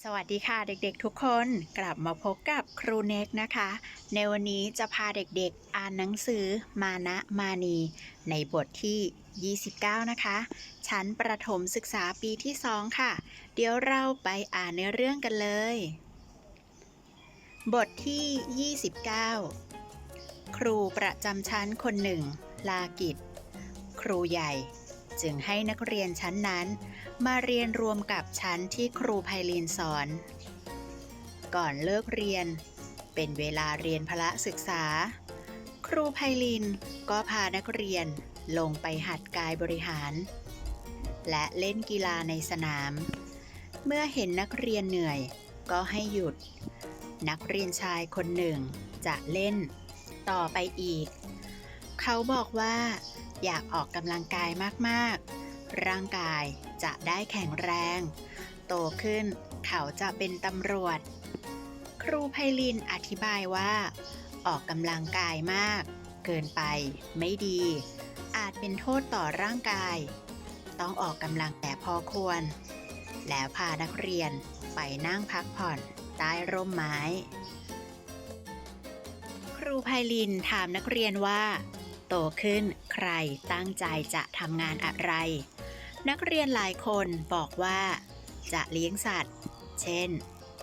สวัสดีค่ะเด็กๆทุกคนกลับมาพบกับครูเน็กนะคะ ในวันนี้จะพาเด็กๆอ่านหนังสือมานะมานี ในบทที่ 29 นะคะ ชั้นประถมศึกษาปีที่ 2 ค่ะ เดี๋ยวเราไปอ่านในเรื่องกันเลย บทที่ 29 ครูประจำชั้นคนหนึ่ง ลากิจ ครูใหญ่ จึงให้นักเรียนชั้นนั้น มาเรียนรวมกับชั้นที่ครูไพลินสอน ก่อนเลิกเรียน เป็นเวลาเรียนพละศึกษา ครูไพลินก็พานักเรียนลงไปหัดกายบริหาร และเล่นกีฬาในสนาม เมื่อเห็นนักเรียนเหนื่อยก็ให้หยุด นักเรียนชายคนหนึ่งจะเล่น ต่อไปอีก เขาบอกว่า อยากออกกำลังกายมากๆ ร่างกายจะได้แข็งแรง โตขึ้นเขาจะเป็นตำรวจ ครูไพลินอธิบายว่า ออกกำลังกายมาก เกินไปไม่ดี อาจเป็นโทษต่อร่างกาย ต้องออกกำลังแต่พอควร แล้วพานักเรียนไปนั่งพักผ่อนใต้ร่มไม้ ครูไพลินถามนักเรียนว่า โตขึ้น ใครตั้งใจจะทำงานอะไร นักเรียนหลายคนบอกว่า จะเลี้ยงสัตว์ เช่น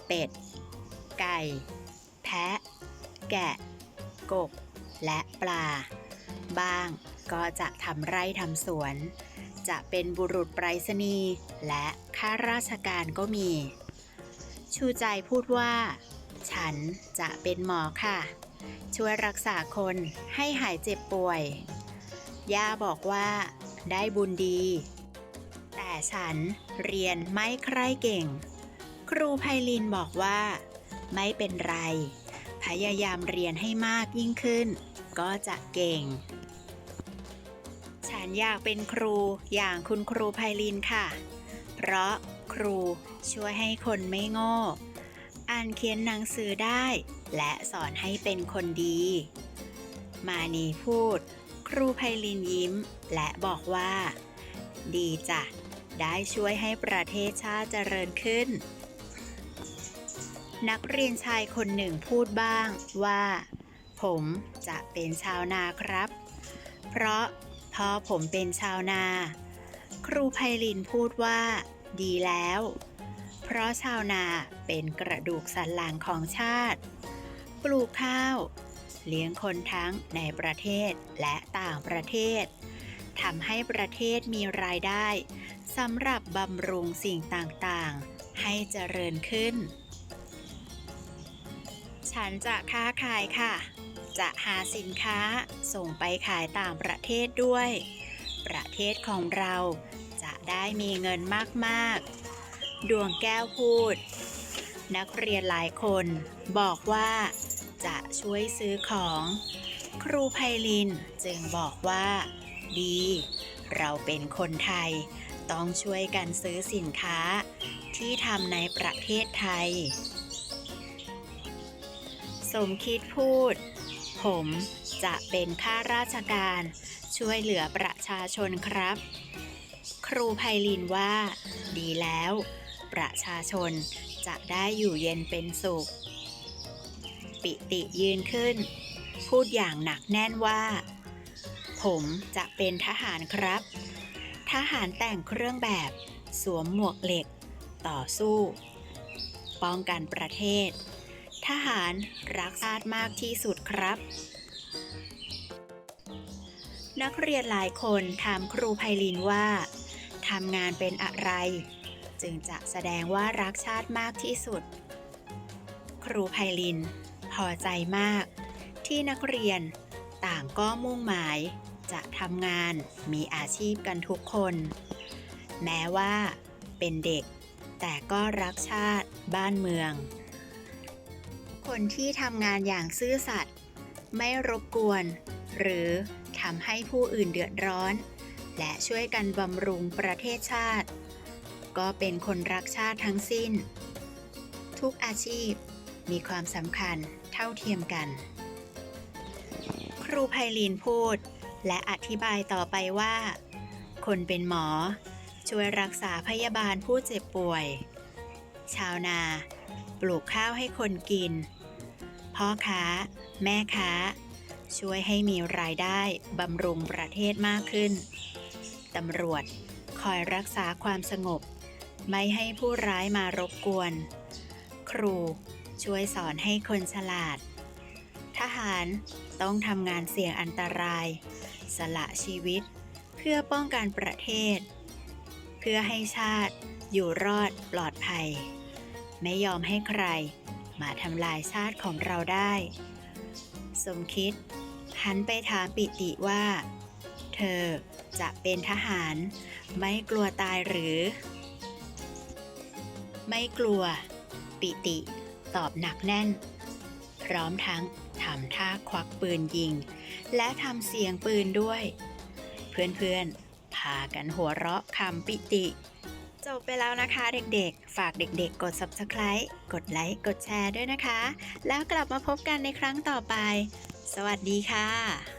เป็ด ไก่ แพะ แกะ กบ และปลา บ้างก็จะทำไร่ทำสวน จะเป็นบุรุษไปรษณีย์และข้าราชการก็มี ชูใจพูดว่า ฉันจะเป็นหมอค่ะ ช่วยรักษาคนให้หายเจ็บป่วย ย่าบอกว่าได้บุญดี แต่ฉันเรียนไม่ใคร่เก่ง ครูไพลินบอกว่า ไม่เป็นไร พยายามเรียนให้มากยิ่งขึ้น ก็จะเก่ง ฉันอยากเป็นครูอย่างคุณครูไพลินค่ะ เพราะครูช่วยให้คนไม่โง่ อ่านเขียนหนังสือได้ และสอนให้เป็นคนดี มานีพูด ครูไพลินยิ้ม และบอกว่า ดีจ้ะ ได้ช่วยให้ประเทศชาติเจริญขึ้น นักเรียนชายคนหนึ่งพูดบ้างว่า ผมจะเป็นชาวนาครับ เพราะพ่อผมเป็นชาวนา ครูไพลินพูดว่า ดีแล้ว เพราะชาวนาเป็นกระดูกสันหลังของชาติ ปลูกข้าว เลี้ยงคนทั้งในประเทศและต่างประเทศทำให้ประเทศมีรายได้สำหรับบำรุงสิ่งต่างๆ ให้เจริญขึ้น ฉันจะค้าขายค่ะ จะหาสินค้าส่งไปขายต่างประเทศด้วย ประเทศของเราจะได้มีเงินมากๆ ดวงแก้วพูด นักเรียนหลายคนบอกว่าจะช่วยซื้อของ ครูไพลินจึงบอกว่า ดี เราเป็นคนไทย ต้องช่วยกันซื้อสินค้า ที่ทำในประเทศไทย สมคิดพูด ผมจะเป็นข้าราชการ ช่วยเหลือประชาชนครับ ครูไพลินว่า ดีแล้ว ประชาชน จะได้อยู่เย็นเป็นสุข ปิติยืนขึ้น พูดอย่างหนักแน่นว่า ผมจะเป็นทหารครับ ทหารแต่งเครื่องแบบสวมหมวกเหล็ก ต่อสู้ ป้องกันประเทศ ทหารรักชาติมากที่สุดครับนักเรียนหลายคนถามครูไพลินว่า ทำงานเป็นอะไร จึงจะแสดงว่ารักชาติมากที่สุด ครูไพลิน พอใจมาก ที่นักเรียนต่างก็มุ่งหมาย จะทำงานมีอาชีพกันทุกคน แม้ว่าเป็นเด็ก แต่ก็รักชาติบ้านเมือง คนที่ทำงานอย่างซื่อสัตย์ไม่รบกวน หรือทำให้ผู้อื่นเดือดร้อน และช่วยกันบำรุงประเทศชาติ ก็เป็นคนรักชาติทั้งสิ้น ทุกอาชีพมีความสำคัญเท่าเทียมกัน ครูไพลินพูดและอธิบายต่อไปว่า คนเป็นหมอช่วยรักษาพยาบาลผู้เจ็บป่วย ชาวนาปลูกข้าวให้คนกิน พ่อค้า แม่ค้า ช่วยให้มีรายได้บำรุงประเทศมากขึ้น ตำรวจคอยรักษาความสงบ ไม่ให้ผู้ร้ายมารบกวน ครูช่วยสอนให้คนฉลาด ทหารต้องทำงานเสี่ยงอันตราย สละชีวิต เพื่อป้องกันประเทศ เพื่อให้ชาติอยู่รอดปลอดภัย ไม่ยอมให้ใครมาทำลายชาติของเราได้ สมคิดหันไปถามปิติว่า เธอจะเป็นทหารไม่กลัวตายหรือ ไม่กลัว ปิติ ตอบหนักแน่น พร้อมทั้งทำท่าควักปืนยิง และทำเสียงปืนด้วย เพื่อนๆ พากันหัวเราะคำปิติ จบไปแล้วนะคะเด็กๆ ฝากเด็กๆ กด subscribe กดไลค์ กดแชร์ด้วยนะคะ แล้วกลับมาพบกันในครั้งต่อไป สวัสดีค่ะ